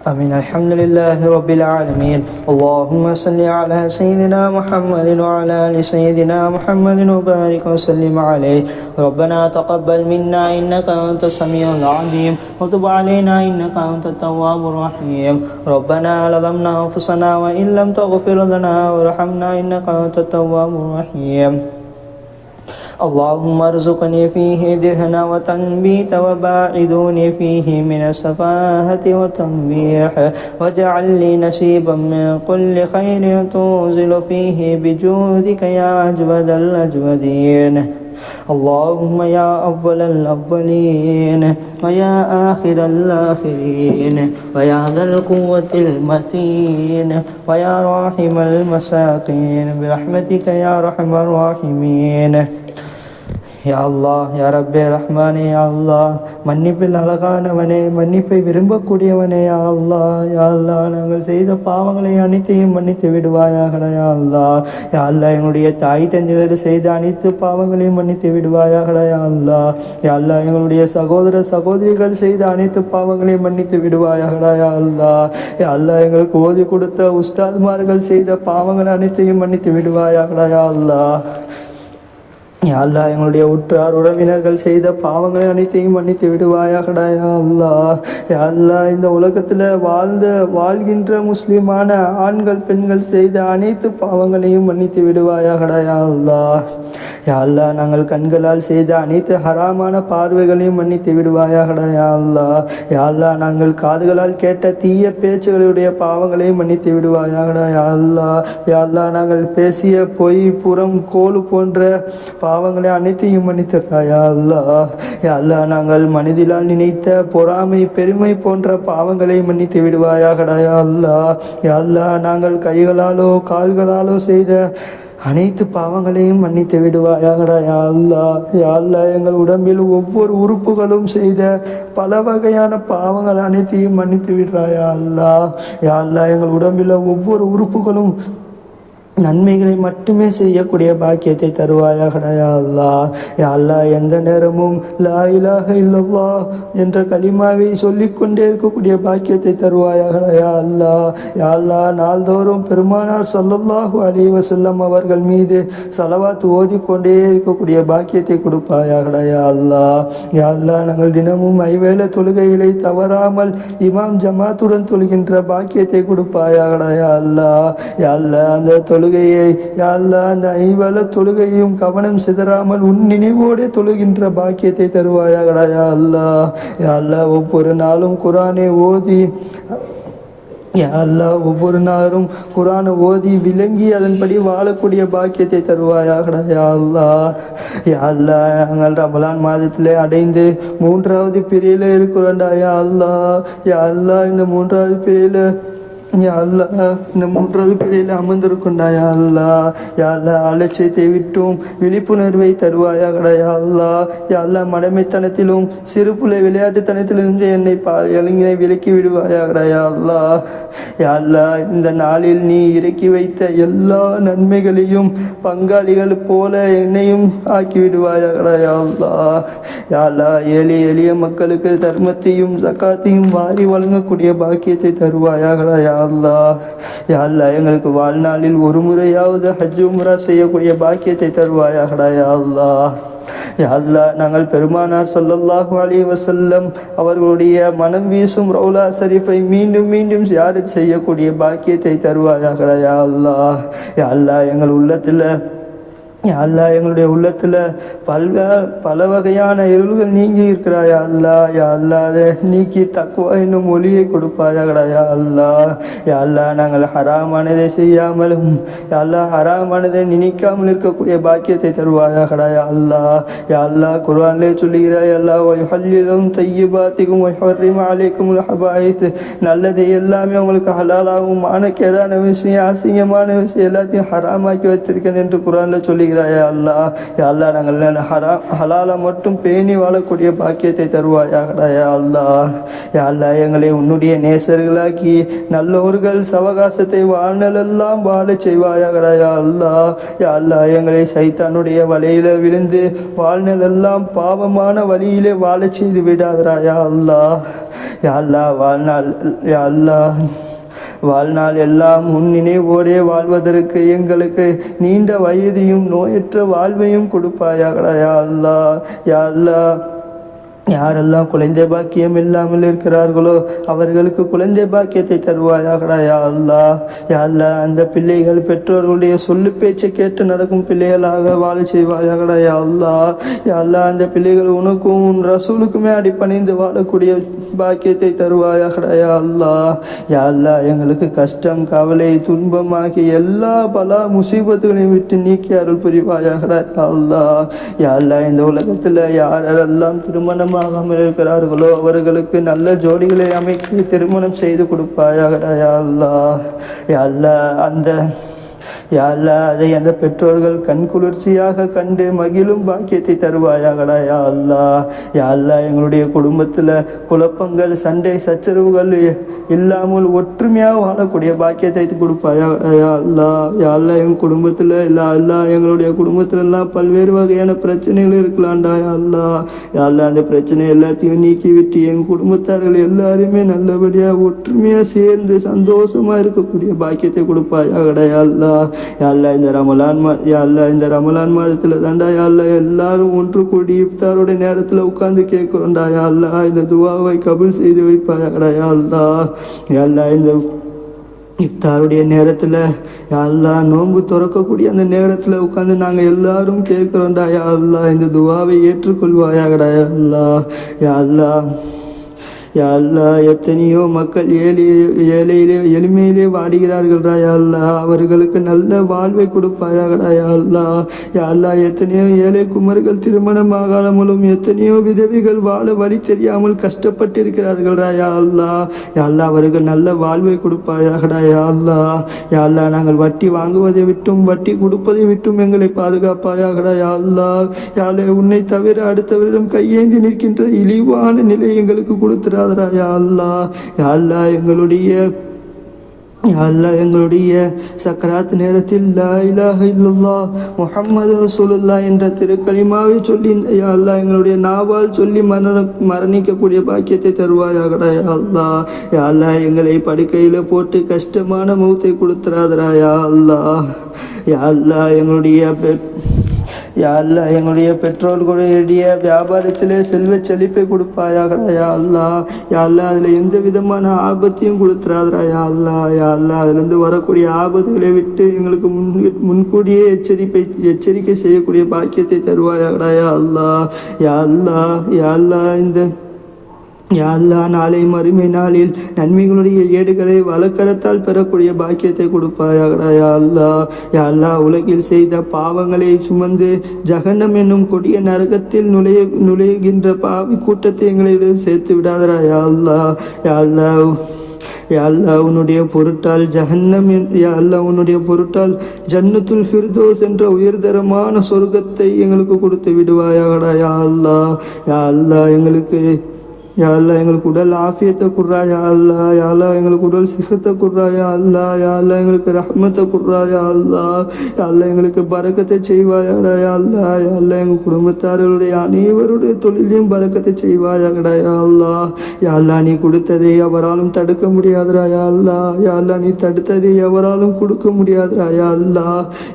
أمين. الحمد لله رب العالمين. اللهم صل على سيدنا محمد وعلى آل سيدنا محمد وبارك وسلم عليه. ربنا تقبل منا إنك أنت السميع العليم. وتب علينا إنك أنت التواب الرحيم. ربنا ظلمنا أنفسنا وإن لم تغفر لنا وارحمنا إنك أنت التواب الرحيم. اللهم ارزقني فيه دهنا وتنبيت وباعدوني فيه من السفاهة والتنبيح واجعل لي نصيبا من كل خير تنزل فيه بجودك يا أجود الأجودين. اللهم يا أول الأولين ويا آخر الآخرين ويا ذا القوة المتين ويا راحم المساكين برحمتك يا أرحم الراحمين. யா அல்லாஹ் யா ரப்பே ரஹ்மானே யா அல்லாஹ். மன்னிப்பில் அழகானவனே மன்னிப்பை விரும்பக்கூடியவனே யா அல்லாஹ். யா அல்லாஹ் நாங்கள் செய்த பாவங்களை அனைத்தையும் மன்னித்து விடுவாயாக யா அல்லாஹ். யா அல்லாஹ் எங்களுடைய தாய் தந்தைகள் செய்த அனைத்து பாவங்களையும் மன்னித்து விடுவாயாக யா அல்லாஹ். யா அல்லாஹ் எங்களுடைய சகோதர சகோதரிகள் செய்த அனைத்து பாவங்களையும் மன்னித்து விடுவாயாக யா அல்லாஹ். யா அல்லாஹ் எங்களுக்கு ஓதி கொடுத்த உஸ்தாத்மார்கள் செய்த பாவங்கள் அனைத்தையும் மன்னித்து விடுவாயாக யா அல்லாஹ். அல்லா எங்களுடைய உற்றார் உறவினர்கள் செய்த பாவங்களை அனைத்தையும் மன்னித்து விடுவாயாகடா யா அல்லா யா அல்லா இந்த உலகத்தில் வாழ்ந்த வாழ்கின்ற முஸ்லிமான ஆண்கள் பெண்கள் செய்த அனைத்து பாவங்களையும் மன்னித்து விடுவாயாகடா யா அல்லா யா அல்லா நாங்கள் கண்களால் செய்த அனைத்து ஹராமான பார்வைகளையும் மன்னித்து விடுவாயாகடா யா அல்லா யா அல்லா நாங்கள் காதுகளால் கேட்ட தீய பேச்சுகளுடைய பாவங்களையும் மன்னித்து விடுவாயாகடா யா அல்லா யா அல்லா நாங்கள் பேசிய பொய் புறம் கோலு போன்ற பாவங்களை அனைத்தையும் மன்னித்திருக்காயா அல்லா? யா அல்லா நாங்கள் மனதிலால் நினைத்த பொறாமை பெருமை போன்ற பாவங்களை மன்னித்து விடுவாயா கடாயா அல்லா? யா அல்லா நாங்கள் கைகளாலோ கால்களாலோ செய்த அனைத்து பாவங்களையும் மன்னித்து விடுவாயாகடா யா யாழ்லா எங்கள் உடம்பில் ஒவ்வொரு உறுப்புகளும் செய்த பல வகையான பாவங்கள் அனைத்தையும் மன்னித்து விடுறாயா அல்லா? யாழ்லா எங்கள் உடம்பில் ஒவ்வொரு உறுப்புகளும் நன்மைகளை மட்டுமே செய்யக்கூடிய பாக்கியத்தை தருவாயாகடா அல்லா. யா அல்லா எந்த நேரமும் லா இலாக இல்லல்லா என்ற கலிமாவை சொல்லிக்கொண்டே இருக்கக்கூடிய பாக்கியத்தை தருவாயாகடா அல்லா. யா அல்லா நாள்தோறும் பெருமானார் சொல்லல்லாஹு அலைஹி வஸல்லம் அவர்கள் மீது செலவாத்து ஓதிக்கொண்டே இருக்கக்கூடிய பாக்கியத்தை கொடுப்பாயாகடா அல்லா. யா அல்லா நாங்கள் தினமும் ஐவேளை தொழுகைகளை தவறாமல் இமாம் ஜமாத்துடன் தொழுகின்ற பாக்கியத்தை கொடுப்பாயாகடா அல்லா. யா அல்லா அந்த தொழுகையை யா அந்த ஐவல தொழுகையும் கவனம் சிதறாமல் உன் நினைவோடு தொழுகின்ற பாக்கியத்தை தருவாயாகடா யா அல்லா. யா அல்லா ஒவ்வொரு நாளும் குரானை ஓதி அல்லா ஒவ்வொரு நாளும் குரானை ஓதி விளங்கி அதன்படி வாழக்கூடிய பாக்கியத்தை தருவாயாகடா யா அல்லா. யா அல்லா நாங்கள் ரமலான் மாதத்திலே அடைந்து மூன்றாவது பிரியில இருக்கிறோண்டா யா அல்லா. யா அல்லா இந்த மூன்றாவது பிரியில யா அல்லா இந்த மூன்றாவது பிழையில் அமர்ந்திருக்கொண்டா யா அல்லா. யா அல்லா அலட்சியத்தை விட்டும் விழிப்புணர்வை தருவாயாகடா யா அல்லா. யா அல்லா மடமைத்தனத்திலும் சிறுபுலை விளையாட்டுத்தனத்திலிருந்து என்னை பா இளைஞனை விலக்கி விடுவாயாகடா யா அல்லா. யா அல்லா இந்த நாளில் நீ இறக்கி வைத்த எல்லா நன்மைகளையும் பங்காளிகள் போல என்னையும் ஆக்கி விடுவாயாகடா யா அல்லா. யா அல்லா எளிய எளிய மக்களுக்கு தர்மத்தையும் சக்காத்தையும் வாரி வழங்கக்கூடிய பாக்கியத்தை தருவாயாகடா யா அல்லா யா அல்லா எங்களுக்கு வாழ்நாளில் ஒரு முறையாவது ஹஜ் உம்ரா செய்யக்கூடிய பாக்கியத்தை தருவாயாகடா யா அல்லா யா அல்லா நாங்கள் பெருமானார் சொல்லல்லாஹு அலி வசல்லம் அவர்களுடைய மனம் வீசும் ரவுலா ஷரீஃபை மீண்டும் மீண்டும் யாரும் செய்யக்கூடிய பாக்கியத்தை தருவாயாகடா யா அல்லா யா அல்லா எங்கள் உள்ளத்தில் அல்லா எங்களுடைய உள்ளத்தில் பல்வே பல வகையான இருள்கள் நீங்கி இருக்கிறாயா அல்லா? யா அல்லாத நீக்கி தக்குவா என்னும் மொழியை கொடுப்பாயாகடாயா அல்லா. யா அல்லா நாங்கள் ஹராமானதை செய்யாமலும் அல்லா ஹராமானதை நினைக்காமல் இருக்கக்கூடிய பாக்கியத்தை தருவாயா கடாயா அல்லா. யா அல்லா குர்வான்லே சொல்லுகிறாய் அல்லா ஒய்ஹல்லிலும் தையபாத்திக்கும் ஒய்ஹர்ரிம் அலைக்கும் ஹபாயித் நல்லது எல்லாமே உங்களுக்கு ஹலாலாகவும் மானக்கேடான விஷயம் அசிங்கமான விஷயம் எல்லாத்தையும் ஹராமாக்கி வச்சிருக்கேன் என்று குரானில் சொல்லி செய்கிறாயா அல்லா யா அல்லா நாங்கள் ஹரா ஹலால மட்டும் பேணி வாழக்கூடிய பாக்கியத்தை தருவாயாகடாயா அல்லா யா அல்லா எங்களை உன்னுடைய நேசர்களாக்கி நல்லவர்கள் சவகாசத்தை வாழ்நலெல்லாம் வாழ செய்வாயாகடாயா அல்லா யா அல்லா எங்களை சைத்தானுடைய வலையில விழுந்து வாழ்நலெல்லாம் பாவமான வழியிலே வாழ செய்து விடாதராயா அல்லா யா அல்லா வாழ்நாள் யா அல்லா வாழ்நாள் எல்லாம் உன் நினைவோடே வாழ்வதற்கு எங்களுக்கு நீண்ட வயதையும் நோயற்ற வாழ்வையும் கொடுப்பாயாகடா யா அல்லா யா அல்லா யாரெல்லாம் குழந்தை பாக்கியம் இல்லாமல் இருக்கிறார்களோ அவர்களுக்கு குழந்தை பாக்கியத்தை தருவாயாகடா யா அல்லா யா அல்லா அந்த பிள்ளைகள் பெற்றோர்களுடைய சொல்லு பேச்சை கேட்டு நடக்கும் பிள்ளைகளாக வாழ செய்வாயாகடா யா அல்லா யா அல்லா அந்த பிள்ளைகள் உனக்கும் உன் ரசூலுக்குமே அடிப்பணிந்து வாழக்கூடிய பாக்கியத்தை தருவாயாகடா யா அல்லா யா அல்லா எங்களுக்கு கஷ்டம் கவலை துன்பம் ஆகிய எல்லா பல முசீபத்துகளையும் விட்டு நீக்கி அருள் புரிவாயாகடா யா அல்லா யா அல்லா இந்த உலகத்தில் யாரெல்லாம் திருமணம் திருமணமாகாமல் இருக்கிறார்களோ அவர்களுக்கு நல்ல ஜோடிகளை அமைத்து திருமணம் செய்து கொடுப்பாயாகடா யா அல்லா யா அந்த யா அதை அந்த பெற்றோர்கள் கண் குளிர்ச்சியாக கண்டு மகிழும் பாக்கியத்தை தருவாயாகடா யா அல்லா. யா எங்களுடைய குடும்பத்தில் குழப்பங்கள் சண்டை சச்சரவுகள் இல்லாமல் ஒற்றுமையாக வாழக்கூடிய பாக்கியத்தை கொடுப்பாயாகடா யா அல்லா. யா எங்கள் குடும்பத்தில் இல்லை அல்லா எங்களுடைய குடும்பத்தில் எல்லாம் பல்வேறு வகையான பிரச்சனைகள் இருக்கலாம்டா யா அல்லா. யா அந்த பிரச்சனை எல்லாத்தையும் நீக்கிவிட்டு எங்கள் குடும்பத்தார்கள் எல்லாருமே நல்லபடியாக ஒற்றுமையாக சேர்ந்து சந்தோஷமாக இருக்கக்கூடிய பாக்கியத்தை கொடுப்பாயாகடா யா அல்லா. யாழ்லா இந்த ரமலான் மா யாழ்லா இந்த ரமலான் மாதத்துல தாண்டா யாழ்லா எல்லாரும் ஒன்று கூடி இஃப்தாரோட நேரத்துல உட்கார்ந்து கேட்குறோண்டா யாழ்லா அல்லா இந்த துவாவை கபூல் செய்து வைப்பாயாடா யாழ்லா அல்லா இந்த இஃப்தாருடைய நேரத்தில் அல்லா நோன்பு திறக்கக்கூடிய அந்த நேரத்தில் உட்காந்து நாங்கள் எல்லாரும் கேட்குறோண்டா யா அல்லா இந்த துவாவை ஏற்றுக்கொள்வாயாகடா யா அல்லா யா அல்லா யாழ்லா எத்தனையோ மக்கள் ஏழை ஏழையிலே எளிமையிலே வாடுகிறார்கள்டா யா அவர்களுக்கு நல்ல வாழ்வை கொடுப்பாயாகடா யாழ்லா யாழ்லா எத்தனையோ ஏழை குமர்கள் திருமணம் ஆகாமலும் எத்தனையோ விதவிகள் வாழ வழி தெரியாமல் கஷ்டப்பட்டிருக்கிறார்கள்டா யாழ்லா யாழ்லா அவர்கள் நல்ல வாழ்வை கொடுப்பாயாகடா யாழ்லா யாழ்லா நாங்கள் வட்டி வாங்குவதை விட்டும் வட்டி கொடுப்பதை விட்டும் எங்களை பாதுகாப்பாயாகடா யாழ்லா அல்லா. உன்னை தவிர அடுத்தவரிடம் கையேந்தி நிற்கின்ற இழிவான நிலை எங்களுக்கு கொடுத்துறாதரா யா அல்லா யா அல்லா எங்களுடைய யா எங்களுடைய சக்கராத் நேரத்தில் லா இலாஹ இல்லல்லாஹ் முஹம்மது ரசூலுல்லா என்ற திருக்களிமாவை சொல்லி யா அல்லாஹ் எங்களுடைய நாவால் சொல்லி மரண மரணிக்கக்கூடிய பாக்கியத்தை தருவாயாகடா யா அல்லா. யா அல்லாஹ் எங்களை படுக்கையில் போட்டு கஷ்டமான மௌத்தை கொடுத்துறாதடா யா அல்லா. யா அல்லாஹ் எங்களுடைய யா அல்லா எங்களுடைய பெற்றோர்களுடைய வியாபாரத்திலே செல்வ செழிப்பை கொடுப்பாயாகடா யா அல்லா. யா அல்லா அதில் எந்த விதமான ஆபத்தையும் கொடுத்துறாதடா யா அல்லா. யா அல்லா அதுலேருந்து வரக்கூடிய ஆபத்துகளை விட்டு எங்களுக்கு முன் முன்கூடியே எச்சரிப்பை எச்சரிக்கை செய்யக்கூடிய பாக்கியத்தை தருவாயாகடா யா அல்லா. யா அல்லா யா அல்லா இந்த யாழ்லா நாளை மறுமை நாளில் நன்மைகளுடைய ஏடுகளை வழக்கரத்தால் பெறக்கூடிய பாக்கியத்தை கொடுப்பாயாகடா யாழ்லா யாழ்லா யா அல்லா உலகில் செய்த பாவங்களை சுமந்து ஜகன்னம் என்னும் கொடிய நரகத்தில் நுழைய நுழைகின்ற பாவி கூட்டத்தை எங்களிடம் சேர்த்து விடாதடா யாழ்லா யாழ்லா யா யா உன்னுடைய பொருட்டால் ஜஹன்னம் என்- யா அல்லா உன்னுடைய பொருட்டால் ஜன்னத்துல் ஃபிர்தோஸ் என்ற உயர்தரமான சொர்க்கத்தை எங்களுக்கு கொடுத்து விடுவாயாகடா யா அல்லா. யா அல்லா எங்களுக்கு யா எங்களுக்கு உடல் ஆஃபியத்தை குர்ரா யாழ்லா அல்லா. எங்களுக்கு உடல் சிகத்தை குர்ரா யாழ்லா அல்லா. எங்களுக்கு ரஹ்மத்தை குர்ரா யாழ்லா அல்லா. எங்களுக்கு பறக்கத்தை செய்வாயாடா யாழ்லா அல்லா. எங்கள் குடும்பத்தார்களுடைய அனைவருடைய தொழிலையும் பறக்கத்தை செய்வாயாகடா யாழ்லா அல்லா. நீ கொடுத்ததை எவராலும் தடுக்க முடியாதுடா யாழ்லா அல்லா. யா நீ தடுத்ததை எவராலும் கொடுக்க முடியாதுடா யாழ்லா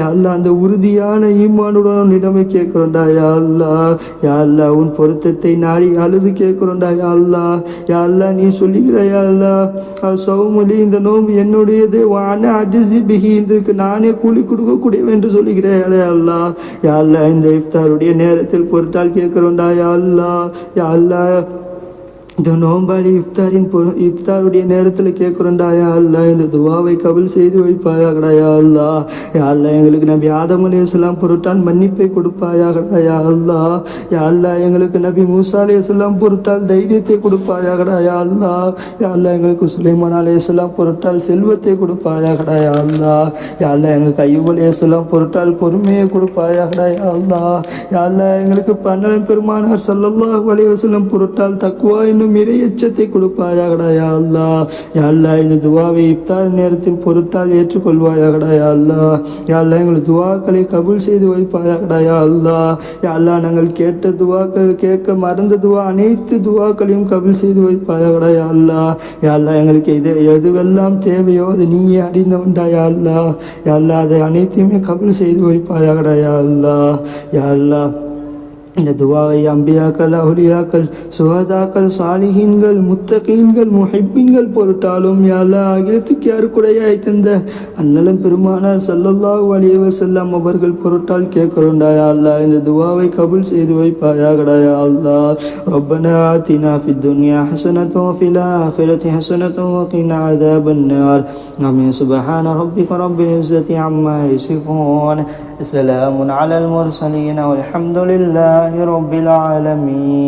யாழ்லா அந்த உறுதியான ஈமானுடன் உன்னிடமே கேட்கிறோம்டா யா அல்லா. யா உன் பொருத்தத்தை நாடி அழுது கேட்குறோண்டா யா அல்லா யா அல்லா நீ சொல்லுகிற யா அல்லா சௌமொழி இந்த நோன்பு என்னுடையது. வான அஜிசி பிஹி இதுக்கு நானே கூலி கொடுக்கக்கூடியவன் என்று சொல்லுகிறேன் யா அல்லா யா அல்லா இந்த இஃப்தாருடைய நேரத்தில் பொருட்டால் கேட்கிறோம்டா யா அல்லா யா அல்லா இந்த நோம்பாளி இஃப்தாரின் பொரு- இஃப்தாருடைய நேரத்தில் கேட்குறோண்டாயா அல்லா இந்த துவாவை கபில் செய்து வைப்பாயாகடாயா அல்லா யா அல்லா எங்களுக்கு நபி ஆதம் அலையாம் பொருட்டால் மன்னிப்பை கொடுப்பாயாகடா யா அல்லா யா அல்லா எங்களுக்கு நபி மூசா அலையாம் பொருட்டால் தைரியத்தை கொடுப்பாயாகடா யா அல்லா யா அல்லா எங்களுக்கு சுலைமான் அலையாம் பொருட்டால் செல்வத்தை கொடுப்பாயாகடா யா அல்லா யா அல்லா எங்களுக்கு ஐயூப் அலையாம் பொருட்டால் பொறுமையை கொடுப்பாயாகடா யா அல்லா யா அல்லா எங்களுக்கு பன்னலம் பெருமானார் சல்லல்லாஹ் அலைஹி பொருட்டால் தக்குவா என்னும் இறை எச்சத்தை கொடுப்பாயாகடா யா அல்லா. யா அல்லா இந்த துவாவை இஃப்தார் நேரத்தில் பொருட்டால் ஏற்றுக்கொள்வாயாகடா யா அல்லா. யா அல்லா எங்கள் துவாக்களை கபுல் செய்து வைப்பாயாகடா யா அல்லா. யா அல்லா நாங்கள் கேட்ட துவாக்கள் கேட்க மறந்த துவா அனைத்து துவாக்களையும் கபுல் செய்து வைப்பாயாகடா யா அல்லா. யா அல்லா எங்களுக்கு இது எதுவெல்லாம் தேவையோ அது நீயே அறிந்தவன்டா யா அல்லா. யா அல்லா அதை அனைத்தையுமே கபுல் செய்து வைப்பாயாகடா யா அல்லா. யா அல்லா. இந்த துவாவை அம்பியாக்கள் அவுலியாக்கள் சுகதாக்கள் சாலிஹீன்கள் முத்தகீன்கள் முஹிப்பீன்கள் பொருட்டாலும் யாழ்லா அகிலத்துக்கு யாருக்குடையாய் தந்த அண்ணலம் பெருமானார் ஸல்லல்லாஹு அலைஹி வஸல்லம் அவர்கள் பொருட்டால் கேட்கிறோண்டா யா அல்லாஹ் இந்த துவாவை கபூல் செய்து வைப்பாயாகடா யா அல்லாஹ் ربنا آتنا في الدنيا حسنة وفي الآخرة حسنة وقنا عذاب النار آمين سبحان ربك رب العزة عما يصفون سلام على المرسلين والحمد لله رب العالمين.